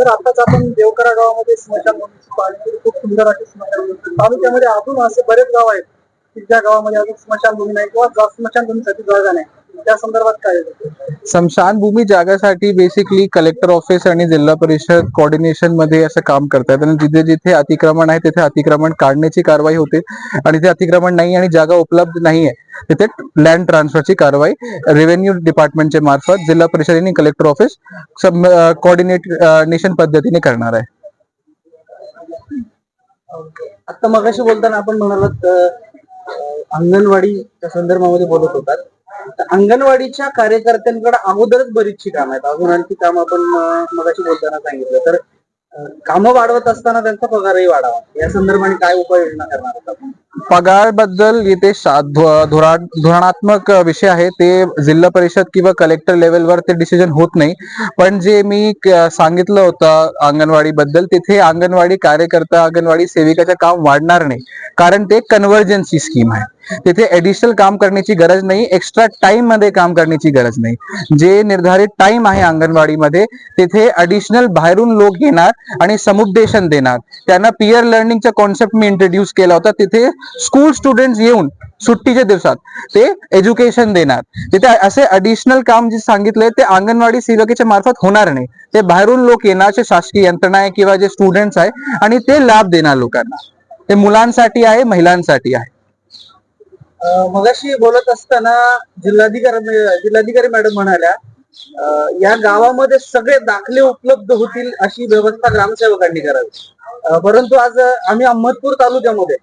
Sir आताच आपण देवकरा गावामध्ये स्मशानभूमीची पाहणी खूप सुंदर अशी स्मशानभूमी तालुक्यामध्ये अजून असे बरेच गाव आहेत की ज्या गावामध्ये अजून स्मशानभूमी नाही किंवा जा- स्मशानभूमीसाठी जागा नाही. त्या संदर्भात काय? स्मशानभूमी जागासाठी बेसिकली कलेक्टर ऑफिस आणि जिल्हा परिषद कोऑर्डिनेशनमध्ये असं काम करतात. आणि जिथे जिथे अतिक्रमण आहे तिथे अतिक्रमण काढण्याची कारवाई होते. आणि ते अतिक्रमण नाही आणि जागा उपलब्ध नाही आहे तिथे लँड ट्रान्सफरची कारवाई रेव्हेन्यू डिपार्टमेंटच्या मार्फत जिल्हा परिषद आणि कलेक्टर ऑफिस कोऑर्डिनेशन पद्धतीने करणार आहे. आता मगाशी बोलताना आपण म्हणालात अंगणवाडीच्या संदर्भामध्ये बोलत होतात. अंगणवाडीच्या कार्यकर्त्यांकडे अगोदरच बरीचशी कामं आहेत. अजून आणखी काम आपण मगाशी बोलताना सांगितलं. तर कामं वाढवत असताना त्यांचा पगारही वाढावा. या संदर्भाने काय उपाययोजना करणार आहात आपण? पगारबद्दल इथे धोरणात्मक विषय आहे. ते जिल्हा परिषद किंवा कलेक्टर लेवलवर ते डिसिजन होत नाही. पण जे मी सांगितलं होतं अंगणवाडी बद्दल तिथे अंगणवाडी कार्यकर्ता अंगणवाडी सेविकाचं काम वाढणार नाही. कारण ते कन्व्हर्जन्सी स्कीम आहे. तिथे एडिशनल काम करण्याची गरज नाही एक्स्ट्रा टाइममध्ये काम करण्याची गरज नाही. जे निर्धारित टाइम आहे अंगणवाडीमध्ये तिथे अडिशनल बाहेरून लोक येणार आणि समुपदेशन देणार. त्यांना पियर लर्निंगचा कॉन्सेप्ट मी इंट्रोड्यूस केला होता. तिथे स्कूल स्टुडंट येऊन सुट्टीच्या दिवसात ते एज्युकेशन देणार. तिथे असे अडिशनल काम जे सांगितले ते अंगणवाडी सेवकेच्या मार्फत होणार नाही. ते बाहेरून लोक येणार जे शासकीय यंत्रणा आहे किंवा जे स्टुडंट्स आहे आणि ते लाभ देणार लोकांना. ते मुलांसाठी आहे महिलांसाठी आहे. मगाशी बोलत असताना जिल्हाधिकारी जिल्हाधिकारी मॅडम म्हणाल्या या गावामध्ये सगळे दाखले उपलब्ध होतील अशी व्यवस्था ग्रामसेवकांनी करावी परंतु आज आम्ही अहमदपूर तालुक्यामध्ये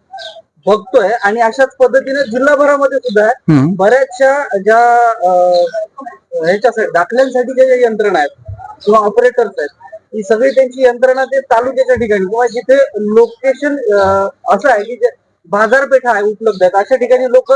बघतोय आणि अशाच पद्धतीने जिल्हाभरामध्ये सुद्धा. बऱ्याचशा ज्या ह्याच्यासाठी दाखल्यांसाठी ज्या यंत्रणा आहेत किंवा ऑपरेटर्स आहेत ही सगळी त्यांची यंत्रणा ते तालुक्याच्या ठिकाणी किंवा जिथे लोकेशन असं आहे की जे बाजारपेठा आहे उपलब्ध आहेत. अशा ठिकाणी लोक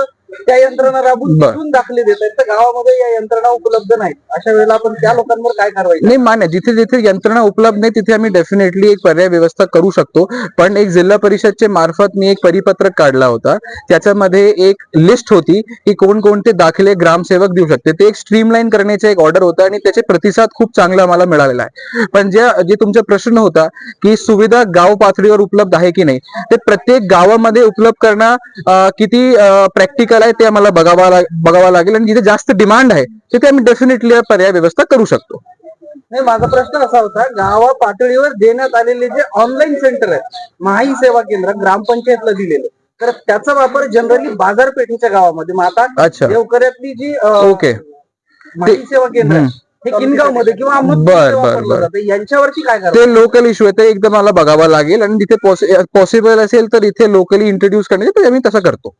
त्या यंत्रणा राबून. तिथून दाखले देत आहेत. तर गावामध्ये या यंत्रणा उपलब्ध नाहीत. अशा वेळेला आपण त्या लोकांवर काय कारवाई नाही मान्य जिथे जिथे यंत्रणा उपलब्ध नाही तिथे आम्ही डेफिनेटली एक पर्याय व्यवस्था करू शकतो. पण एक जिल्हा परिषदचे मार्फत मी एक परिपत्रक काढला होता. त्याच्यामध्ये एक लिस्ट होती की कोणकोणते दाखले ग्रामसेवक देऊ शकते. ते एक स्ट्रीमलाईन करण्याचे एक ऑर्डर होता आणि त्याचे प्रतिसाद खूप चांगला आम्हाला मिळालेला आहे. पण जे जे तुमचा प्रश्न होता की सुविधा गाव पातळीवर उपलब्ध आहे की नाही ते प्रत्येक गावामध्ये उपलब्ध करणं किती प्रॅक्टिकल आहे ते आम्हाला बघावा लाग- बघावं लागेल आणि जिथे जास्त डिमांड आहे तिथे आम्ही डेफिनेटली पर्याय व्यवस्था करू शकतो. नाही माझा प्रश्न असा होता गावा पातळीवर देण्यात आलेले जे ऑनलाईन सेंटर आहे माही सेवा केंद्र ग्रामपंचायतला दिलेले तर त्याचा वापर जनरली बाजारपेठेच्या गावामध्ये. मग आता देवकऱ्यातली जी ओके. माही सेवा केंद्र आहे. हे किनगावमध्ये किंवा बर, बर, बर. यांच्यावरती काय ते लोकल इश्यू आहे ते एकदम मला बघावं लागेल आणि जिथे पॉसिबल असेल तर इथे लोकली इंट्रोड्यूस करण्याचे आम्ही तसं करतो.